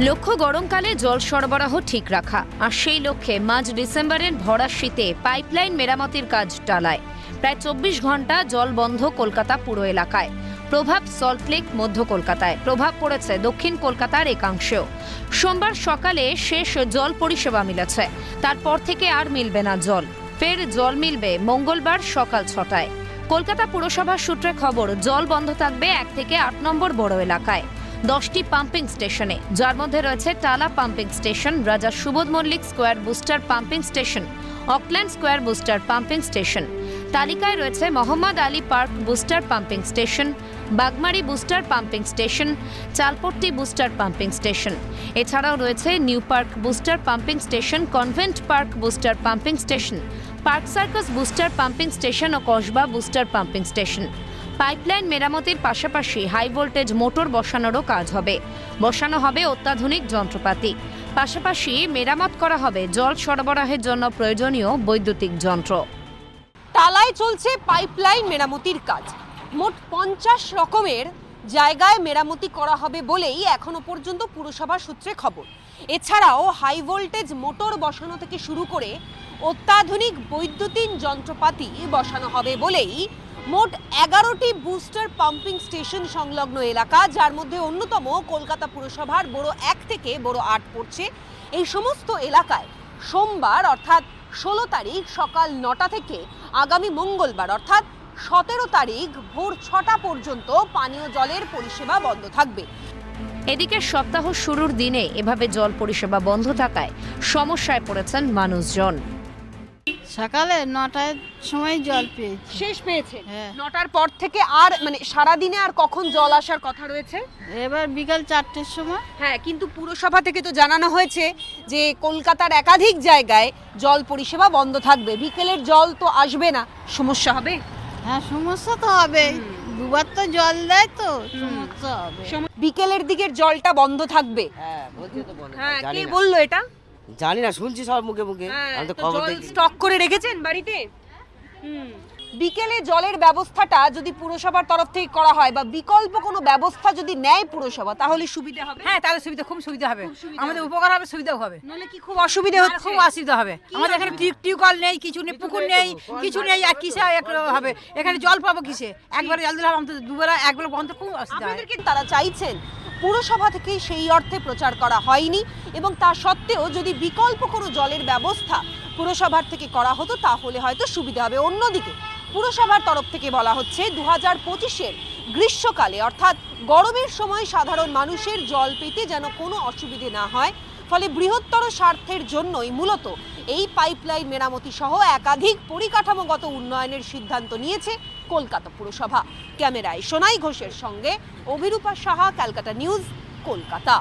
লক্ষ্য গরমকালে জল সরবরাহ ঠিক রাখা। আর সেই লক্ষ্যে মাঝ ডিসেম্বরের ভরা শীতে পাইপলাইন মেরামতির কাজ টালায়। প্রায় চব্বিশ ঘণ্টা জল বন্ধ কলকাতা পুরো এলাকায়। প্রভাব সল্টলেক মধ্য কলকাতায়। প্রভাব পড়েছে দক্ষিণ কলকাতার একাংশেও। সোমবার সকালে শেষ জল পরিষেবা মিলেছে। তারপর থেকে আর মিলবে না জল। ফের জল মিলবে মঙ্গলবার সকাল ছটায়। কলকাতা পুরসভার সূত্রে খবর, জল বন্ধ থাকবে এক থেকে আট নম্বর বড় এলাকায়। দশটি পাম্পিং স্টেশনে। যার মধ্যে রয়েছে Tala pumping station, Raja Subodh Mallick square booster pumping station, Auckland square booster pumping station. তালিকায় রয়েছে Mohammad Ali park booster pumping station, Bagmari booster pumping station, Chalpatti booster pumping station. এছাড়াও রয়েছে new park booster pumping station, convent park booster pumping station, park circus booster pumping station ও Kasba booster pumping station. Pipeline মেরামতির পাশাপাশি high voltage motor বসানোরও কাজ হবে। বসানো হবে অত্যাধুনিক যন্ত্রপাতি। পাশাপাশি মেরামত করা হবে জল সরবরাহের জন্য প্রয়োজনীয় বৈদ্যুতিক যন্ত্র। টালায় চলছে পাইপলাইন মেরামতির কাজ। মোট পঞ্চাশ রকমের জায়গায় মেরামতি করা হবে বলেই এখনও পর্যন্ত পুরসভা সূত্রে খবর। এছাড়াও হাই ভোল্টেজ মোটর বসানো থেকে শুরু করে অত্যাধুনিক বৈদ্যুতিন যন্ত্রপাতি বসানো হবে বলেই মোট এগারোটি বুস্টার পাম্পিং স্টেশন সংলগ্ন এলাকা, যার মধ্যে অন্যতম কলকাতা পুরসভার বড় এক থেকে বড় আট পড়ছে। এই সমস্ত এলাকায় সোমবার অর্থাৎ ষোলো তারিখ সকাল নটা থেকে আগামী মঙ্গলবার অর্থাৎ সতেরো তারিখ ভোর ছটা পর্যন্ত পানীয় জলের পরিষেবা বন্ধ থাকবে। এদিকে সপ্তাহ শুরুর দিনে এভাবে জল পরিষেবা বন্ধ থাকায় সমস্যায় পড়েছেন মানুষজন। সকালে নটার সময় জল পেয়েছি। শেষ পেয়েছে? হ্যাঁ। নটার পর থেকে আর মানে সারা দিনে আর কখন জল আসার কথা রয়েছে? এবার বিকাল চারটের সময়। হ্যাঁ কিন্তু পুরসভা থেকে তো জানানো হয়েছে যে কলকাতার একাধিক জায়গায় জল পরিষেবা বন্ধ থাকবে। বিকেলের জল তো আসবে না। সমস্যা হবে? হ্যাঁ সমস্যা তো হবে। দুবার তো জল দেয় তো সমস্যা হবে। বিকেলের দিকের জলটা বন্ধ থাকবে। হ্যাঁ বলছি তো বলে হ্যাঁ জানি কে না। বলল এটা? জানি না শুনছি সব মুখে মুখে। হ্যাঁ, আমি তো খবর জল দেখি। স্টক করে রেখেছেন বাড়িতে? হুম। বিকেলে জলের ব্যবস্থাটা যদি পুরসভার তরফ থেকে করা হয় বা বিকল্প কোনো ব্যবস্থা যদি নেয় পুরসভা তাহলে সুবিধা হবে? হ্যাঁ তাহলে সুবিধা খুব সুবিধা হবে। আমাদের উপকার হবে সুবিধাও হবে। নলে কি খুব অসুবিধা হচ্ছে? খুব অসুবিধা হবে। আমাদের এখানে টিউ- টিউবওয়েল নেই কিছু নেই পুকুর নেই কিছু নেই আর কিসে এক হবে। এখানে জল পাবো কিসে? একবার জল দিলে হবে আমাদের দুবেলা একবেলা বন্ধ খুব অসুবিধা হয়। আপনাদেরকে তারা চাইছেন? পুরসভা থেকে সেই অর্থে প্রচার করা হয়নি এবং তা সত্ত্বেও যদি বিকল্প কোনো জলের ব্যবস্থা পুরসভার থেকে করা হতো, তাহলে হয়তো সুবিধা হবে। অন্যদিকে, পুরসভার তরফ থেকে বলা হচ্ছে দু হাজার পঁচিশের গ্রীষ্মকালে, অর্থাৎ গরমের সময় সাধারণ মানুষের জল পেতে যেন কোনো অসুবিধে না হয়, ফলে বৃহত্তর স্বার্থের জন্যই মূলত এই পাইপলাইন মেরামতি সহ একাধিক পরিকাঠামোগত উন্নয়নের সিদ্ধান্ত নিয়েছে। কলকাতা পুরসভা। ক্যামেরায় সোনাই ঘোষের সঙ্গে অভিরূপা সাহা ক্যালকাটা নিউজ কলকাতা।